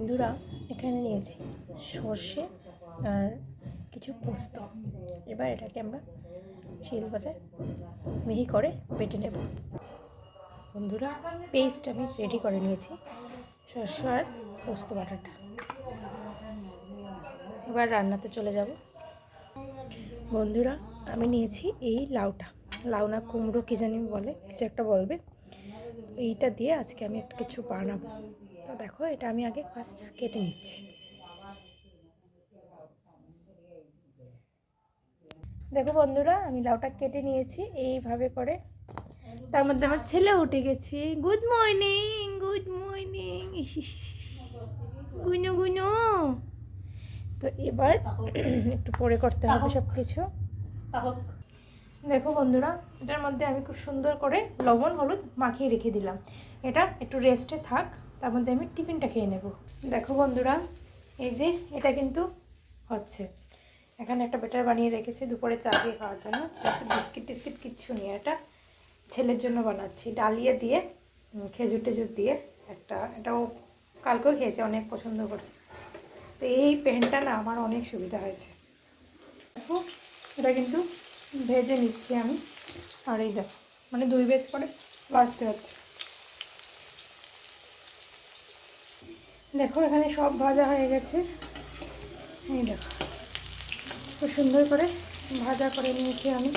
বন্ধুরা এখানে নিয়েছি সর্ষে আর কিছু পোস্ত। এবার এটাকে আমরা শিলবাটে মিহি করে বেটে নেব। বন্ধুরা পেস্ট আমি রেডি করে নিয়েছি সর্ষে আর পোস্ত বাটাটা। এবার রান্নাতে চলে যাব। বন্ধুরা, আমি নিয়েছি এই লাউটা। লাউ না কুমড়ো কী জানি বলে, কিছু একটা বলবে। এইটা দিয়ে আজকে আমি একটা কিছু বানাবো। তো দেখো, এটা আমি আগে ফার্স্ট কেটে নিচ্ছি। দেখো বন্ধুরা, আমি লাউটা কেটে নিয়েছি, এইভাবে করে। তার মধ্যে আমার ছেলে উঠে গেছে। গুড মর্নিং গুড মর্নিং গুনু গুনু। তো এবার একটু পরে করতে হবে সব কিছু দেখো বন্ধুরা, এটার মধ্যে আমি খুব সুন্দর করে লবণ, হলুদ মাখিয়ে রেখে দিলাম। এটা একটু রেস্টে থাক, তার মধ্যে আমি টিফিনটা খেয়ে নেব। দেখো বন্ধুরা, এই যে এটা কিন্তু হচ্ছে। এখানে একটা বেটার বানিয়ে রেখেছি দুপুরে চা দিয়ে খাওয়ার জন্য। বিস্কিট টিস্কিট কিচ্ছু নিয়ে এটা ছেলের জন্য বানাচ্ছি। ডালিয়া দিয়ে খেজুর টেজুর দিয়ে একটা, এটাও কালকেও খেয়েছে, অনেক পছন্দ করছে। তো এই পেনটা না আমার অনেক সুবিধা হয়েছে। দেখো, এটা কিন্তু ভেজে নিচ্ছি আমি। আর এই দেখো মানে দুই বেজ করে বাঁচতে হচ্ছে। দেখো, এখানে সব ভাজা হয়ে গেছে। এই দেখো, খুব সুন্দর করে ভাজা করে নিয়েছি আমি।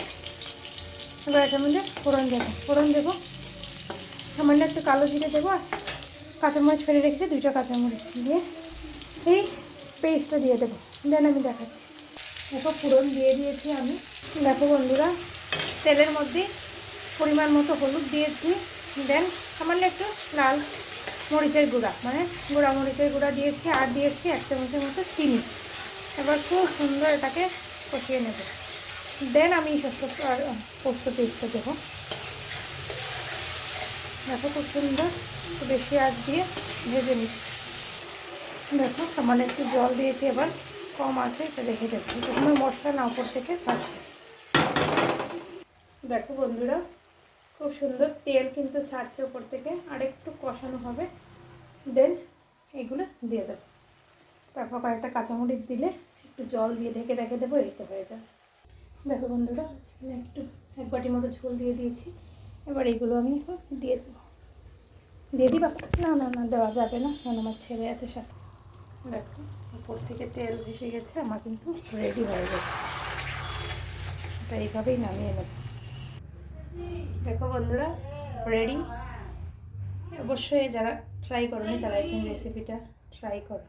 এবার এটার মধ্যে ফোড়ন দেবো। ফোড়ন দেবো। সামান্য একটু কালো জিরে দেবো আর কাঁচামরিচ ফেলে রেখেছি, দুইটা কাঁচামরিচ দিয়ে। এই পেস্টটা দিয়ে দেবো। দেন আমি দেখাচ্ছি। দেখো ফোড়ন দিয়ে দিয়েছি আমি। দেখো বন্ধুরা, তেলের মধ্যে পরিমাণ মতো হলুদ দিয়েছি। দেন সামান্য একটু লাল মরিচের গুঁড়া মানে গুঁড়া মরিচের গুঁড়া দিয়েছি আর দিয়েছি এক চামচের মতো চিনি। এবার খুব সুন্দর এটাকে কষিয়ে নেব। দেন আমি আর পোস্ত পেস্টটা দেবো। দেখো খুব সুন্দর বেশি আঁচ দিয়ে ভেজে নিচ্ছি। দেখো সামান্য একটু জল দিয়েছি এবার। কম আছে, এটা রেখে দেবো। প্রথমে মশলা না উপর থেকে থাকবে দেখো বন্ধুরা, খুব সুন্দর তেল কিন্তু ছাড়ছে উপর থেকে, আর একটু কষানো হবে। দেন এগুলো দিয়ে দেবো। তারপর কয়েকটা কাঁচামরিচ দিলে একটু জল দিয়ে ঢেকে রেখে দেবো, এই তো হয়ে যাবে। দেখো বন্ধুরা একটু, এক বাটির মতো ঝোল দিয়ে দিয়েছি। এবার এগুলো আমি দিয়ে দেবো। দিয়ে দিবা? না না না, দেওয়া যাবে না কারণ আমার ছেলে আছে সাথে। দেখো, উপর থেকে তেল ভেসে গেছে, আমার কিন্তু রেডি হয়ে গেছে। এটা এইভাবেই নামিয়ে নেব। দেখো বন্ধুরা রেডি অবশ্যই যারা ট্রাই করেনি, তারা এই রেসিপিটা ট্রাই করো।